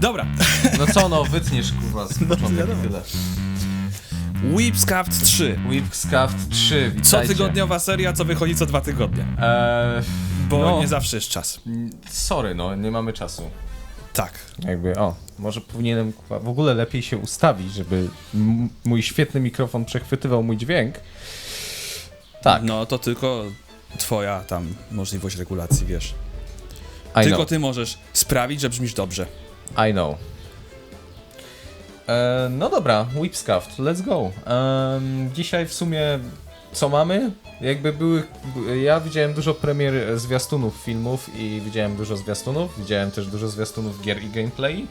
Dobra. No co no, wytniesz kurwa z początek i wiadomo. tyle. Whipscaft 3. Whipscaft 3, Co witajcie. tygodniowa seria, co wychodzi co dwa tygodnie. Eee, Bo no, nie zawsze jest czas. Sorry, no, nie mamy czasu. Tak. Jakby, o, może powinienem kurwa, w ogóle lepiej się ustawić, żeby mój świetny mikrofon przechwytywał mój dźwięk. Tak, No to tylko twoja tam możliwość regulacji, wiesz. I tylko know, ty możesz sprawić, że brzmisz dobrze. I know. E, no dobra, Whipscaft, let's go. Dzisiaj w sumie co mamy? Jakby były, ja widziałem dużo premier zwiastunów filmów i widziałem dużo zwiastunów, widziałem też dużo zwiastunów gier i gameplay,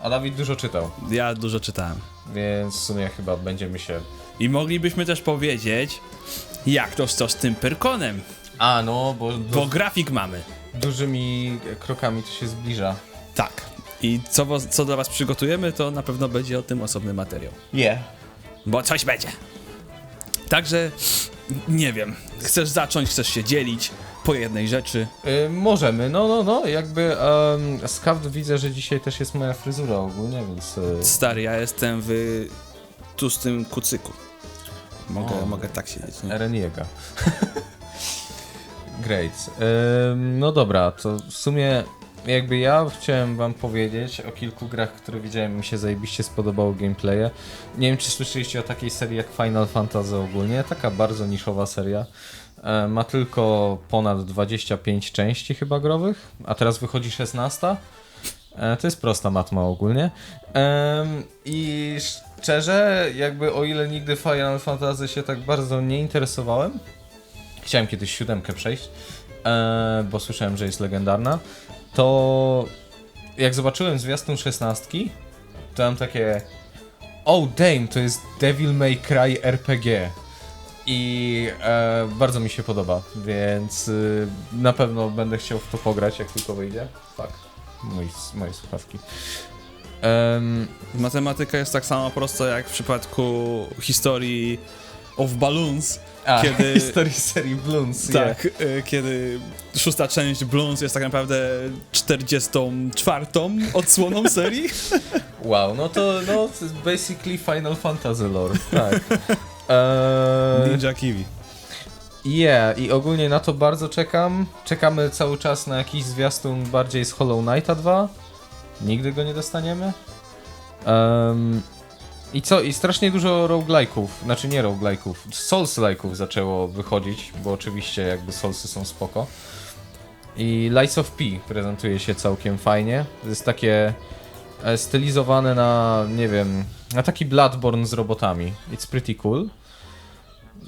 a Dawid dużo czytał, Ja dużo czytałem. więc w sumie chyba będziemy się... I moglibyśmy też powiedzieć, jak to to z tym Perkonem, A no, bo, bo grafik mamy. dużymi krokami to się zbliża. Tak. I co, co dla was przygotujemy, to na pewno będzie o tym osobny materiał. Yeah. Bo coś będzie. Także, nie wiem, chcesz zacząć, chcesz się dzielić po jednej rzeczy. Y, możemy, no, no, no, jakby um, Skaft widzę, że dzisiaj też jest moja fryzura ogólnie, więc... y, Stary, ja jestem w tłustym kucyku. Mogę, O. mogę tak siedzieć, nie? Ereniego. Great. Ym, no dobra, to w sumie jakby ja chciałem wam powiedzieć o kilku grach, które widziałem mi się zajebiście spodobało gameplaye. Nie wiem, czy słyszeliście o takiej serii jak Final Fantasy ogólnie, taka bardzo niszowa seria. E, Ma tylko ponad 25 części chyba growych, a teraz wychodzi 16. E, To jest prosta matma ogólnie. I szczerze, jakby o ile nigdy Final Fantasy się tak bardzo nie interesowałem, chciałem kiedyś siódemkę przejść, e, bo słyszałem, że jest legendarna, to jak zobaczyłem zwiastun szesnastki, to mam takie oh damn, to jest Devil May Cry RPG. I e, bardzo mi się podoba, więc y, na pewno będę chciał w to pograć, jak tylko wyjdzie. Fuck. Mój, moje słuchawki. Em, Matematyka jest tak samo prosta jak w przypadku historii of Balloons. a, Kiedy- historii serii Bloons. Tak, y, kiedy szósta część Bloons jest tak naprawdę 44 odsłoną serii. Wow, no to no, basically Final Fantasy lore. Tak. Eee, Ninja Kiwi. yeah, i ogólnie na to bardzo czekam. Czekamy cały czas na jakiś zwiastun bardziej z Hollow Knighta 2. Nigdy go nie dostaniemy. Em, I co? I strasznie dużo roguelike'ów, znaczy nie roguelike'ów, Souls-like'ów zaczęło wychodzić, bo oczywiście jakby Soulsy są spoko. I Lights of P prezentuje się całkiem fajnie. To jest takie e, stylizowane na, nie wiem, na taki Bloodborne z robotami. It's pretty cool.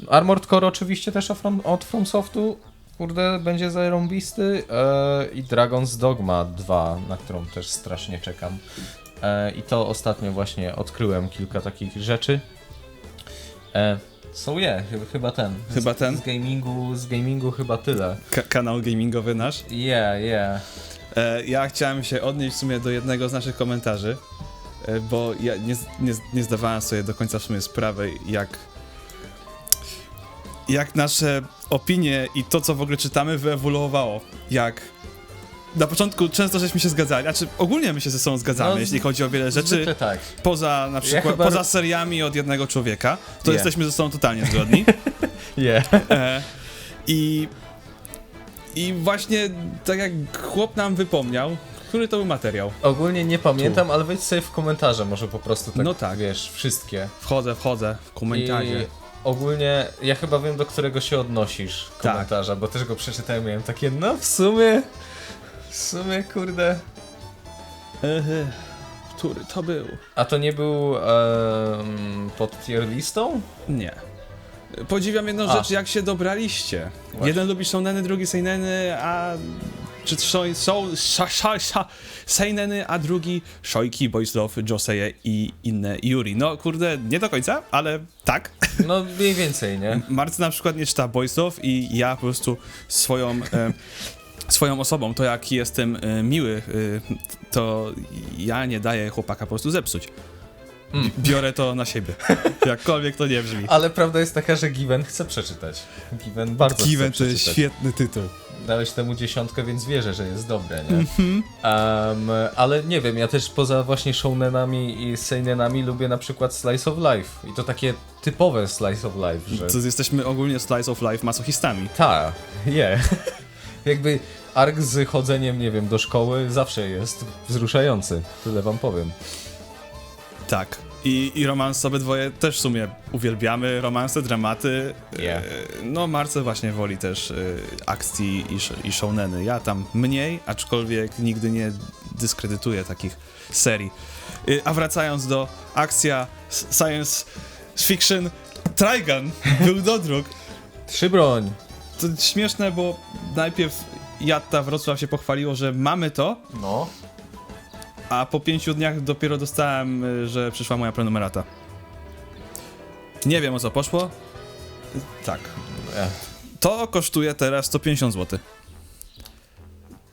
Armored Core oczywiście też od From, od From Softu, kurde, będzie zarąbisty. E, I Dragon's Dogma 2, na którą też strasznie czekam. E, I to ostatnio właśnie odkryłem kilka takich rzeczy. E, so yeah, chyba, ten. Chyba z, ten? Z gamingu, z gamingu chyba tyle. Ka- kanał gamingowy nasz. Yeah, yeah. E, ja chciałem się odnieść w sumie do jednego z naszych komentarzy, bo ja nie, nie, nie zdawałem sobie do końca w sumie sprawy, jak jak nasze opinie i to, co w ogóle czytamy, wyewoluowało. Jak na początku często żeśmy się zgadzali, znaczy ogólnie my się ze sobą zgadzamy, No, jeśli chodzi o wiele rzeczy, tak. poza na przykład, chyba- poza seriami od jednego człowieka, to Nie. jesteśmy ze sobą totalnie zgodni. Yeah. E, I i właśnie tak jak chłop nam wypomniał, który to był materiał. Ogólnie nie pamiętam, ale wejdź sobie w komentarze może po prostu tak, No tak. wiesz, wszystkie. Wchodzę, wchodzę w komentarze. I ogólnie ja chyba wiem, do którego się odnosisz Tak. komentarza, bo też go przeczytałem i miałem takie, no w sumie, w sumie, kurde. Ehe, który to był? A to nie był em, pod tier listą? Nie. Podziwiam jedną A. rzecz, jak się dobraliście. Jeden lubi shoneny, drugi seineny, a... Czy są, są sza, sza, sza, seineny, a drugi shojki, boys love, joseje i inne Yuri. No kurde, nie do końca, ale tak. No mniej więcej, nie? Marcy na przykład nie czyta boys love i ja po prostu swoją... E, swoją osobą, to jak jestem e, miły, e, to ja nie daję chłopaka po prostu zepsuć. Mm. Biorę to na siebie. Jakkolwiek to nie brzmi. Ale prawda jest taka, że Given chce przeczytać. Given bardzo Given to jest świetny tytuł. Dałeś temu dziesiątkę, więc wierzę, że jest dobre, nie? Mhm. Em, ale nie wiem, ja też poza właśnie shounenami i seinenami lubię na przykład Slice of Life. I to takie typowe Slice of Life, że... To jesteśmy ogólnie Slice of Life masochistami. Ta, je. Jakby ark z chodzeniem, nie wiem, do szkoły zawsze jest wzruszający. Tyle wam powiem. Tak. I, I romans obydwoje też w sumie uwielbiamy. Romanse, dramaty. Yeah. E, No, Marce właśnie woli też e, akcji i, i shouneny. Ja tam mniej, aczkolwiek nigdy nie dyskredytuję takich serii. E, A wracając do akcja science fiction, Trigun był dodruk. Trzy broń. To śmieszne, bo najpierw Jatta Wrocław się pochwaliło, że mamy to, No. a po pięciu dniach dopiero dostałem, y, że przyszła moja prenumerata. Nie wiem o co poszło. Tak. E, To kosztuje teraz 150 zł.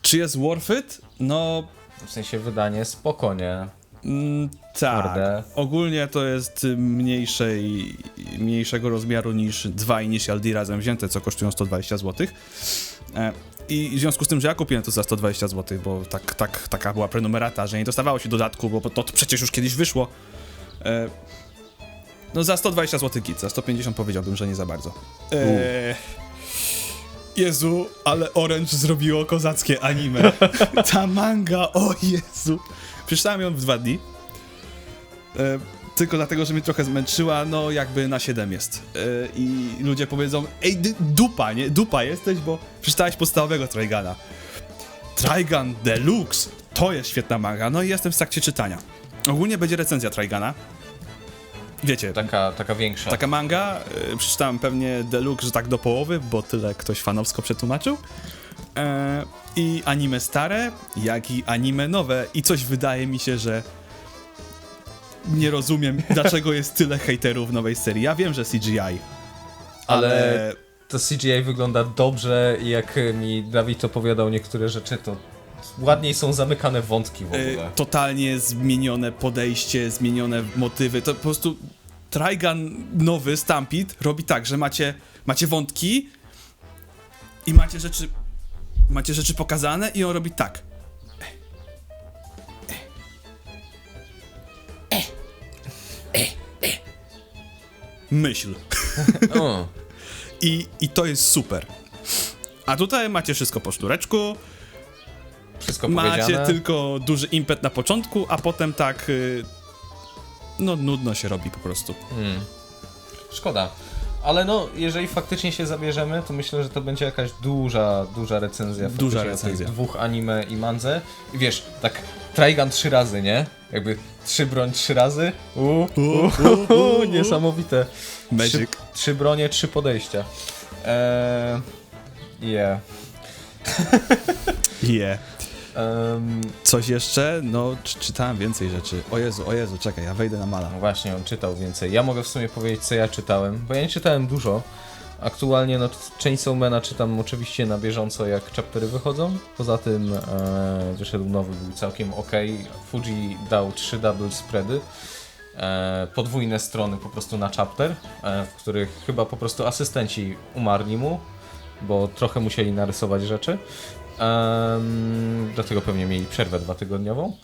Czy jest worth it? No, w sensie wydanie spoko, nie? mm, tak. Twarde. Ogólnie to jest y, mniejszej, mniejszego rozmiaru niż dwa Initial D razem wzięte, co kosztują 120 zł. E, I w związku z tym, że ja kupiłem to za 120 zł, bo tak, tak, taka była prenumerata, że nie dostawało się dodatku, bo to przecież już kiedyś wyszło. E, no za 120 zł git, za 150 powiedziałbym, że nie za bardzo. E, Jezu, ale Orange zrobiło kozackie anime. Ta manga, o Jezu. Przeczytałem ją w dwa dni. E, tylko dlatego, że mnie trochę zmęczyła, no jakby na 7 jest. E, I ludzie powiedzą, ej, dupa, nie? Dupa jesteś, bo przeczytałeś podstawowego Trigana. Trigun Deluxe, to jest świetna manga, no i jestem w trakcie czytania. Ogólnie będzie recenzja Trigana. Wiecie, Taka, taka większa. taka manga, y, przeczytałem pewnie Deluxe, że tak do połowy, bo tyle ktoś fanowsko przetłumaczył. E, I anime stare, jak i anime nowe. I coś wydaje mi się, że nie rozumiem, dlaczego jest tyle hejterów w nowej serii. Ja wiem, że CGI, ale... Ale- To CGI wygląda dobrze i jak mi Dawid opowiadał niektóre rzeczy, to ładniej są zamykane wątki w y, ogóle. totalnie zmienione podejście, zmienione motywy. To po prostu Trigun nowy, Stampede, robi tak, że macie, macie wątki i macie rzeczy, macie rzeczy pokazane i on robi tak. Myśl. O, I, I to jest super. A tutaj macie wszystko po sztureczku, wszystko macie tylko duży impet na początku, a potem tak. y, No, nudno się robi po prostu. Hmm. Szkoda. Ale no, jeżeli faktycznie się zabierzemy, to myślę, że to będzie jakaś duża, duża recenzja. Duża tych recenzja. dwóch anime i mandze. I wiesz, tak Trigun trzy razy, nie? Jakby trzy broń trzy razy. Uuu, niesamowite. Magic. Trzy, trzy bronie, trzy podejścia. Eee, yeah. Yeah. Em, Coś jeszcze? No, czy- czytałem więcej rzeczy. O Jezu, o Jezu, czekaj, ja wejdę na mala. No właśnie, on czytał więcej. Ja mogę w sumie powiedzieć, co ja czytałem, bo ja nie czytałem dużo. Aktualnie no Chainsawmana czytam oczywiście na bieżąco, jak chaptery wychodzą. Poza tym e, wyszedł nowy, był całkiem ok. Fuji dał trzy double spready. E, podwójne strony po prostu na chapter, e, w których chyba po prostu asystenci umarli mu, bo trochę musieli narysować rzeczy. Em, dlatego pewnie mieli przerwę dwutygodniową.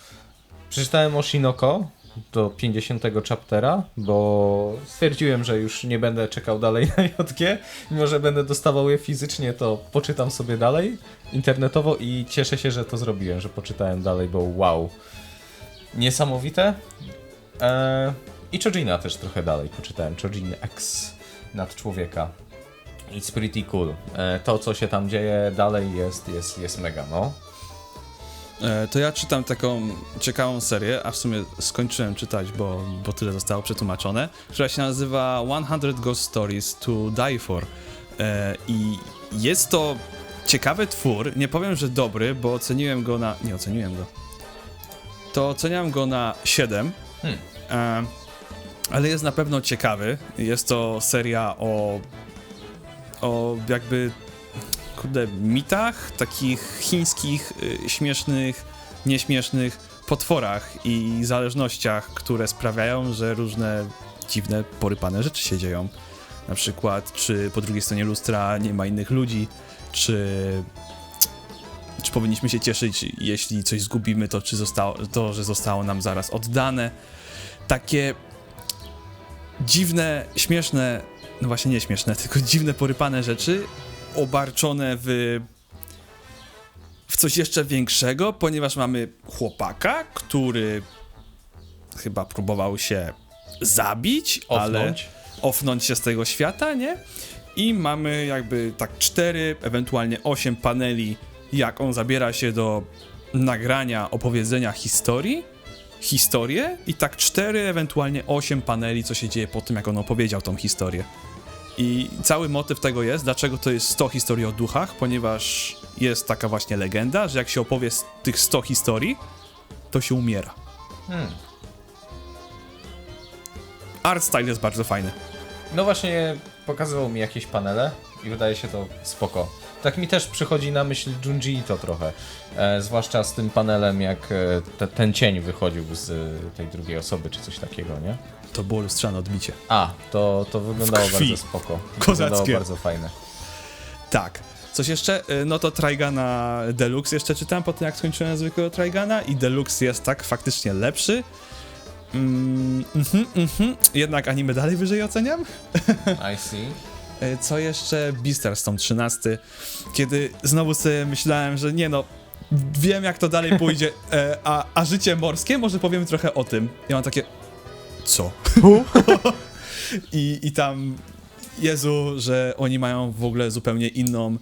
Przeczytałem o Shinoko do 50 chaptera, bo stwierdziłem, że już nie będę czekał dalej na JG. Mimo, że będę dostawał je fizycznie, to poczytam sobie dalej internetowo i cieszę się, że to zrobiłem, że poczytałem dalej, bo wow. Niesamowite. Eee, I Chojina też trochę dalej poczytałem. Chojin X nad człowieka. It's pretty cool. E, to, co się tam dzieje dalej jest, jest, jest mega, no. E, to ja czytam taką ciekawą serię, a w sumie skończyłem czytać, bo, bo tyle zostało przetłumaczone, która się nazywa 100 Ghost Stories to Die For. E, I jest to ciekawy twór, nie powiem, że dobry, bo oceniłem go na... nie oceniłem go. To oceniam go na 7. Hmm. E, ale jest na pewno ciekawy. Jest to seria o o jakby kurde mitach takich chińskich, y, śmiesznych, nieśmiesznych, potworach i zależnościach, które sprawiają, że różne dziwne, porypane rzeczy się dzieją. Na przykład, czy po drugiej stronie lustra nie ma innych ludzi, czy, czy powinniśmy się cieszyć, jeśli coś zgubimy, to, czy zostało, to, że zostało nam zaraz oddane. Takie dziwne, śmieszne, no właśnie nie śmieszne, tylko dziwne, porypane rzeczy, obarczone w w coś jeszcze większego, ponieważ mamy chłopaka, który chyba próbował się zabić, ale Ofnąć. ofnąć się z tego świata, nie? I mamy jakby tak cztery, ewentualnie osiem paneli, jak on zabiera się do nagrania, opowiedzenia historii, historię i tak cztery, ewentualnie osiem paneli, co się dzieje po tym, jak on opowiedział tą historię. I cały motyw tego jest, dlaczego to jest 100 historii o duchach, ponieważ jest taka właśnie legenda, że jak się opowie z tych 100 historii, to się umiera. Hmm. Art style jest bardzo fajny. No właśnie pokazywał mi jakieś panele i wydaje się to spoko. Tak mi też przychodzi na myśl Junji to trochę. E, zwłaszcza z tym panelem, jak e, te, ten cień wychodził z e, tej drugiej osoby, czy coś takiego, nie? To było lustrzane odbicie. A, to, to wyglądało bardzo spoko. Kozackie. Wyglądało bardzo fajne. Tak. Coś jeszcze? Y, No to Trigana Deluxe jeszcze czytałem po tym, jak skończyłem zwykłego Trigana i Deluxe jest tak faktycznie lepszy. Mm, mhm, mhm. Jednak anime dalej wyżej oceniam. I see. E, Co jeszcze? Beastars tom 13, kiedy znowu sobie myślałem, że nie no, wiem jak to dalej pójdzie, e, a, a życie morskie, może powiemy trochę o tym. Ja mam takie, co? I, I tam, Jezu, że oni mają w ogóle zupełnie inną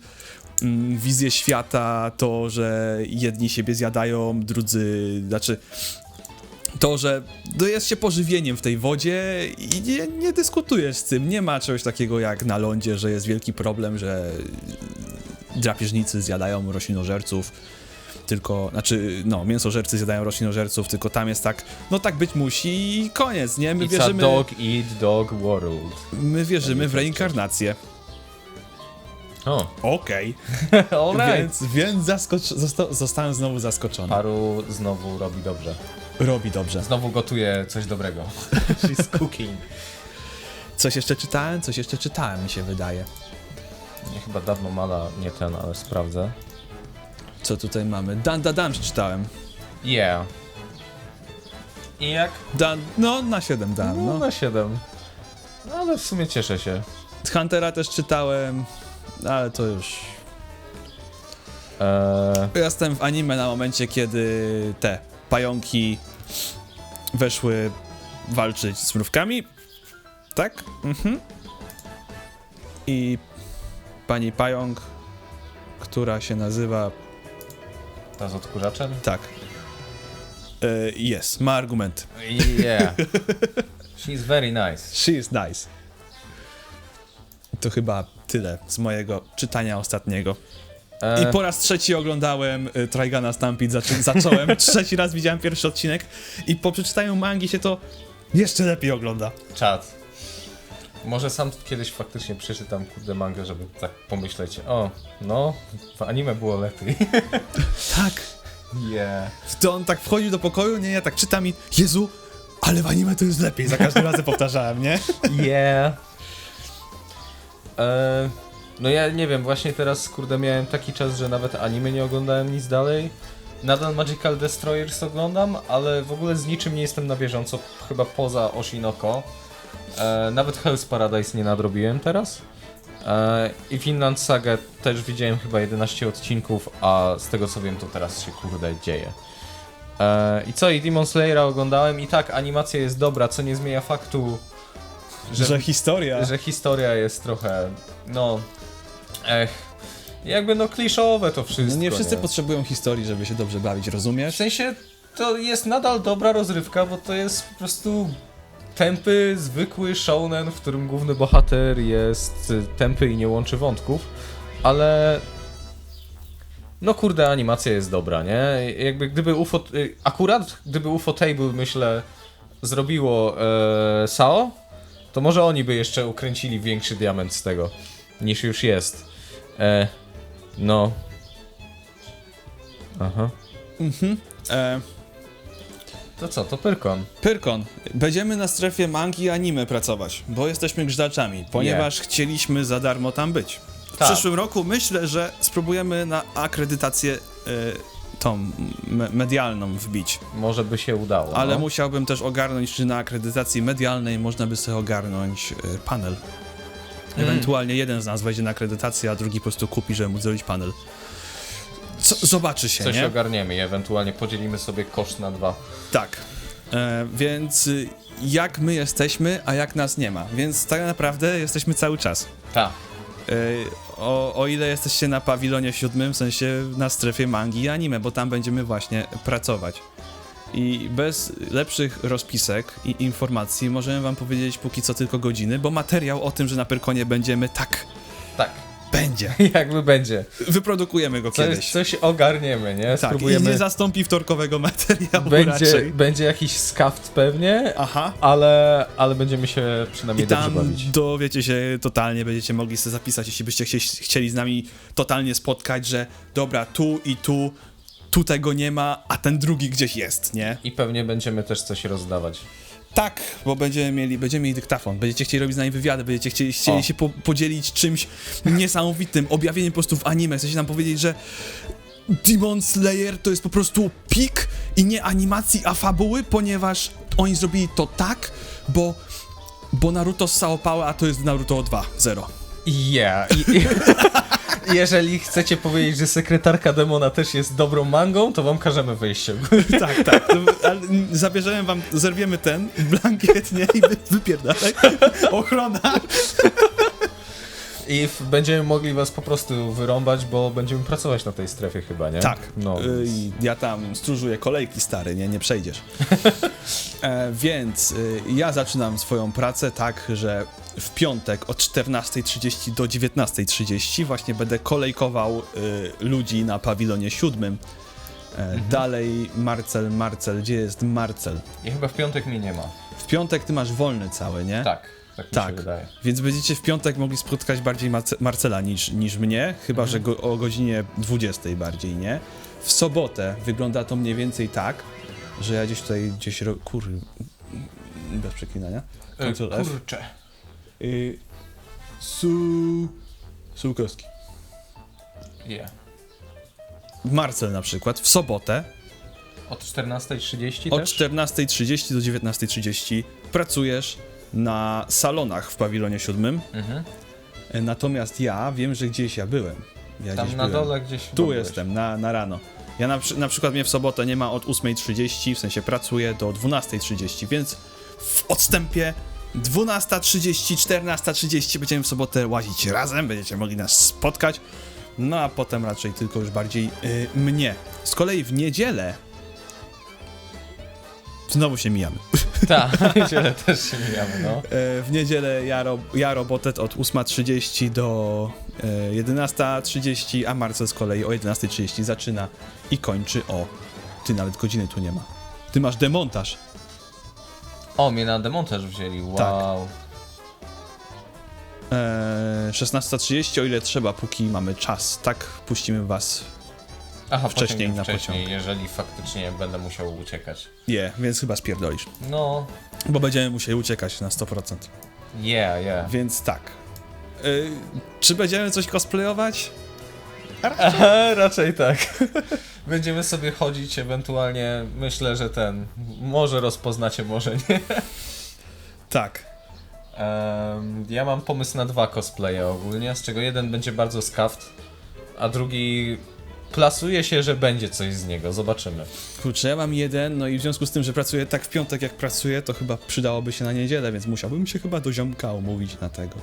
mm, wizję świata, to, że jedni siebie zjadają, drudzy, znaczy to, że to jest się pożywieniem w tej wodzie i nie, nie dyskutujesz z tym. Nie ma czegoś takiego jak na lądzie, że jest wielki problem, że drapieżnicy zjadają roślinożerców. Tylko, znaczy, no, mięsożercy zjadają roślinożerców, tylko tam jest tak, no tak być musi i koniec, nie? My It's wierzymy, a dog eat dog world. my wierzymy w reinkarnację. O, Okej, alright. więc, więc zaskocz, zosta, zostałem znowu zaskoczony. Paru znowu robi dobrze. Robi dobrze. Znowu gotuje coś dobrego. She's cooking. Coś jeszcze czytałem? Coś jeszcze czytałem, mi się wydaje. Nie, chyba dawno mala, nie ten, ale sprawdzę. Co tutaj mamy? Dan Da Dam czytałem. Yeah. I jak? Dan, no, na 7 dam, No, no. na 7. Ale w sumie cieszę się. Huntera też czytałem, ale to już... Eee, Ja Jestem w anime na momencie, kiedy te pająki weszły walczyć z mrówkami. Tak? Mhm. I pani pająk, która się nazywa... ta z odkurzaczem? Tak. Jest, ma argument. Yeah. She's very nice. She is nice. To chyba tyle z mojego czytania ostatniego. I po raz trzeci oglądałem y, Trigana Stampede, zaczą zacząłem, trzeci raz widziałem pierwszy odcinek i po przeczytaniu mangi się to jeszcze lepiej ogląda. Czad. Może sam kiedyś faktycznie przeczytam kurde mangę, żeby tak pomyśleć, o, no, w anime było lepiej. Tak. Yeah. To on tak wchodził do pokoju, nie, ja tak czytam i Jezu, ale w anime to jest lepiej, za każdym razem powtarzałem, nie? Yeah. Eee, no ja nie wiem, właśnie teraz kurde miałem taki czas, że nawet anime nie oglądałem nic dalej. Nadal Magical Destroyers oglądam, ale w ogóle z niczym nie jestem na bieżąco, chyba poza Oshinoko. Eee, nawet Hell's Paradise nie nadrobiłem teraz. Eee, I Finland Saga też widziałem chyba 11 odcinków, a z tego co wiem to teraz się kurde dzieje. I co, i Demon Slayera oglądałem i tak, animacja jest dobra, co nie zmienia faktu, Że, historia. że historia jest trochę, no, ech, jakby no kliszowe to wszystko. No nie wszyscy nie? potrzebują historii, żeby się dobrze bawić, W rozumiesz? sensie to jest nadal dobra rozrywka, bo to jest po prostu tępy, zwykły shounen, w którym główny bohater jest y, tępy i nie łączy wątków, ale no kurde, animacja jest dobra, nie? Jakby gdyby UFO, y, akurat gdyby UFO Table, myślę, zrobiło e, SAO, to może oni by jeszcze ukręcili większy diament z tego, niż już jest. E, no. Aha. Mhm. E, To co, to Pyrkon. Pyrkon, będziemy na strefie mangi i anime pracować, bo jesteśmy grzaczami, ponieważ chcieliśmy za darmo tam być. W Tak. przyszłym roku myślę, że spróbujemy na akredytację y, tą me medialną wbić. Może by się udało. Ale no. musiałbym też ogarnąć, czy na akredytacji medialnej można by sobie ogarnąć y, panel. Mm. Ewentualnie jeden z nas wejdzie na akredytację, a drugi po prostu kupi, żeby móc zrobić panel. Co, zobaczy się, Coś nie? ogarniemy i ewentualnie podzielimy sobie koszt na dwa. Tak. E, więc y, jak my jesteśmy, a jak nas nie ma. Więc tak naprawdę jesteśmy cały czas. Tak. O, o ile jesteście na pawilonie siódmym, w sensie na strefie mangi i anime, bo tam będziemy właśnie pracować. I bez lepszych rozpisek i informacji możemy wam powiedzieć póki co tylko godziny, bo materiał o tym, że na Pyrkonie będziemy, tak, Tak. Będzie. Jakby będzie. Wyprodukujemy go Coś, kiedyś. coś ogarniemy, nie? tak, i Spróbujemy. nie zastąpi wtorkowego materiału będzie, raczej. będzie jakiś skaft pewnie, Aha. ale, ale będziemy się przynajmniej I dobrze tam bawić. dowiecie się totalnie, będziecie mogli sobie zapisać, jeśli byście chcie, chcieli z nami totalnie spotkać, że dobra, tu i tu, tu tego nie ma, a ten drugi gdzieś jest, nie? I pewnie będziemy też coś rozdawać. Tak, bo będziemy mieli, będziemy mieli dyktafon, będziecie chcieli robić z nami wywiady, będziecie chcieli, chcieli się po, podzielić czymś niesamowitym, objawieniem po prostu w anime, chcecie nam powiedzieć, że Demon Slayer to jest po prostu pik i nie animacji, a fabuły, ponieważ oni zrobili to tak, bo, bo Naruto ssał pałę, a to jest Naruto 2.0. Yeah. I, i, jeżeli chcecie powiedzieć, że sekretarka demona też jest dobrą mangą, to wam każemy wejście. Tak, tak. To, ale zabierzemy wam, zerwiemy ten blankiet, nie? I wy, wypierdalaj. Ochrona. I w, będziemy mogli was po prostu wyrąbać, bo będziemy pracować na tej strefie chyba, nie? Tak. No. Y, ja tam stróżuję kolejki stary, nie? Nie przejdziesz. e, więc y, ja zaczynam swoją pracę tak, że w piątek od 14.30 do 19.30 właśnie będę kolejkował y, ludzi na pawilonie siódmym. E, Dalej Marcel, Marcel, gdzie jest Marcel? I chyba w piątek mnie nie ma. W piątek ty masz wolny cały, nie? Tak, tak Tak. Więc będziecie w piątek mogli spotkać bardziej Marce Marcela niż, niż mnie, chyba że go, o godzinie 20 bardziej, nie? W sobotę wygląda to mniej więcej tak, że ja gdzieś tutaj gdzieś kur... bez przeklinania. Ctrl F. Y... Su... Sułkowski. Yeah. Marcel na przykład w sobotę Od 14.30 od też? 14.30 do 19.30 pracujesz na salonach w pawilonie siódmym, Mhm. E, natomiast ja wiem, że gdzieś ja byłem. Ja Tam gdzieś na byłem. dole gdzieś. Tu byłeś. jestem, na, na rano. Ja na, przy- na przykład mnie w sobotę nie ma od 8.30, w sensie pracuję do 12.30, więc w odstępie 12.30, 14.30 będziemy w sobotę łazić razem, będziecie mogli nas spotkać. No a potem raczej tylko już bardziej y, mnie. Z kolei w niedzielę znowu się mijamy. Tak, w niedzielę też się mijamy, no. E, W niedzielę ja, ro, ja robotę od 8.30 do e, 11.30, a Marcel z kolei o 11.30 zaczyna i kończy o... Ty nawet godziny tu nie ma. Ty masz demontaż. O, mnie na demontaż wzięli, wow. Tak. E, 16.30, o ile trzeba, póki mamy czas. Tak puścimy was. Aha, Wcześniej na wcześniej, pociąg. jeżeli faktycznie będę musiał uciekać. Je, więc chyba spierdolisz. No, Bo będziemy musieli uciekać na 100%. yeah, yeah. Więc tak. E, czy będziemy coś cosplayować? Aha, raczej tak. Będziemy sobie chodzić, ewentualnie myślę, że ten, może rozpoznacie, może nie. Tak. Em, ja mam pomysł na dwa cosplaye ogólnie, z czego jeden będzie bardzo skaft, a drugi plasuje się, że będzie coś z niego, zobaczymy. Kurczę, ja mam jeden, no i w związku z tym, że pracuję tak w piątek jak pracuję, to chyba przydałoby się na niedzielę, więc musiałbym się chyba do ziomka umówić na tego.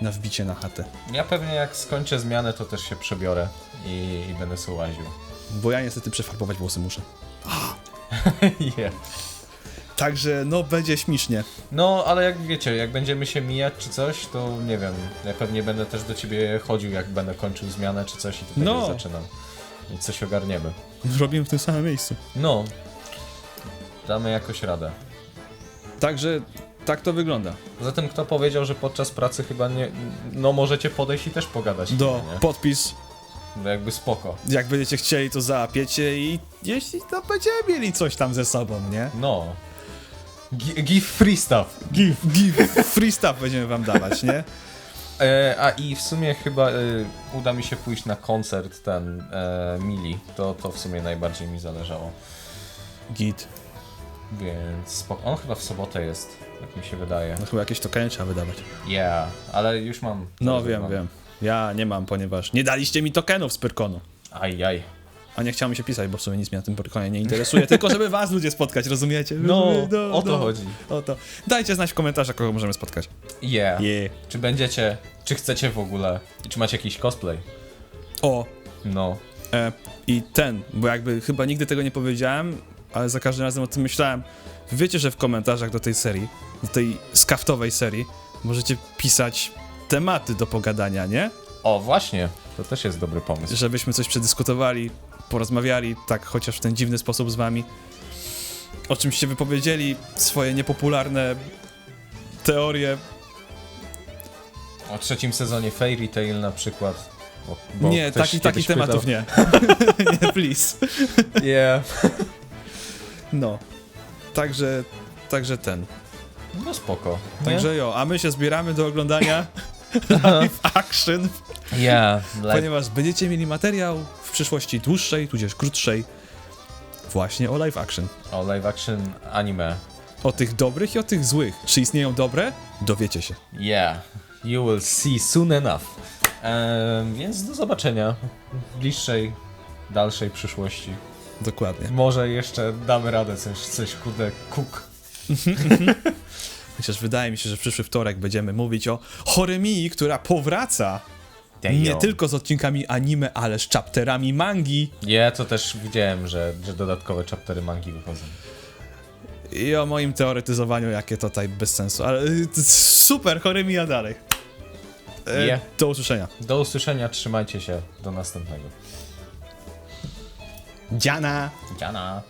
Na wbicie na chatę. Ja pewnie jak skończę zmianę, to też się przebiorę i, i będę sobie łaził. Bo ja niestety przefarbować włosy muszę. yeah. Także no będzie śmiesznie. No, ale jak wiecie, jak będziemy się mijać czy coś, to nie wiem, ja pewnie będę też do ciebie chodził, jak będę kończył zmianę czy coś i tutaj No. zaczynam. I coś ogarniemy. Robimy w tym samym miejscu. No, damy jakoś radę. Także tak to wygląda. Zatem kto powiedział, że podczas pracy chyba nie... No możecie podejść i też pogadać. Do nie? podpis no jakby spoko. Jak będziecie chcieli, to załapiecie i jeśli to będziemy mieli coś tam ze sobą, nie? No. Gi- give free stuff. Give, give, free stuff będziemy wam dawać, nie? E, a i w sumie chyba e, uda mi się pójść na koncert ten e, Mili. To, to w sumie najbardziej mi zależało. Git. Więc spoko. On chyba w sobotę jest, jak mi się wydaje. No chyba jakieś tokeny trzeba wydawać. Yeah, ale już mam. No wiem, mam. wiem. Ja nie mam, ponieważ nie daliście mi tokenów z Pyrkonu. Aj, aj. A nie chciałem się pisać, bo w sumie nic mnie na tym Pyrkonie nie interesuje, tylko żeby was ludzie spotkać, rozumiecie? No, No, o to no. chodzi. O to. Dajcie znać w komentarzach, kogo możemy spotkać. Yeah. Yeah. Czy będziecie, czy chcecie w ogóle, i czy macie jakiś cosplay? O, No. e, i ten, bo jakby chyba nigdy tego nie powiedziałem, ale za każdym razem o tym myślałem. Wiecie, że w komentarzach do tej serii, do tej skaftowej serii, możecie pisać tematy do pogadania, nie? O, właśnie. To też jest dobry pomysł. żebyśmy coś przedyskutowali, porozmawiali, tak chociaż w ten dziwny sposób z wami. O czymś się wypowiedzieli, swoje niepopularne teorie. O trzecim sezonie Fairy Tail na przykład. Bo, bo nie, taki, takich tematów pytał. nie. nie, please. Yeah. No. Także, także ten. No spoko. Także jo, a my się zbieramy do oglądania live action, Yeah. Like, ponieważ będziecie mieli materiał w przyszłości dłuższej, tudzież krótszej, właśnie o live action. o live action anime. O tych dobrych i o tych złych. Czy istnieją dobre? Dowiecie się. Yeah. You will see soon enough. Ehm, więc do zobaczenia w bliższej, dalszej przyszłości. Dokładnie. Może jeszcze damy radę coś, coś kurde, kuk. Chociaż wydaje mi się, że w przyszły wtorek będziemy mówić o Horemii, która powraca nie tylko z odcinkami anime, ale z chapterami mangi Ja to też widziałem, że, że dodatkowe chaptery mangi wychodzą. i o moim teoretyzowaniu, jakie to tutaj bez sensu. Ale y, super, Horemia dalej. E, Je. Do usłyszenia. Do usłyszenia, trzymajcie się, do następnego. Dziana! Dziana.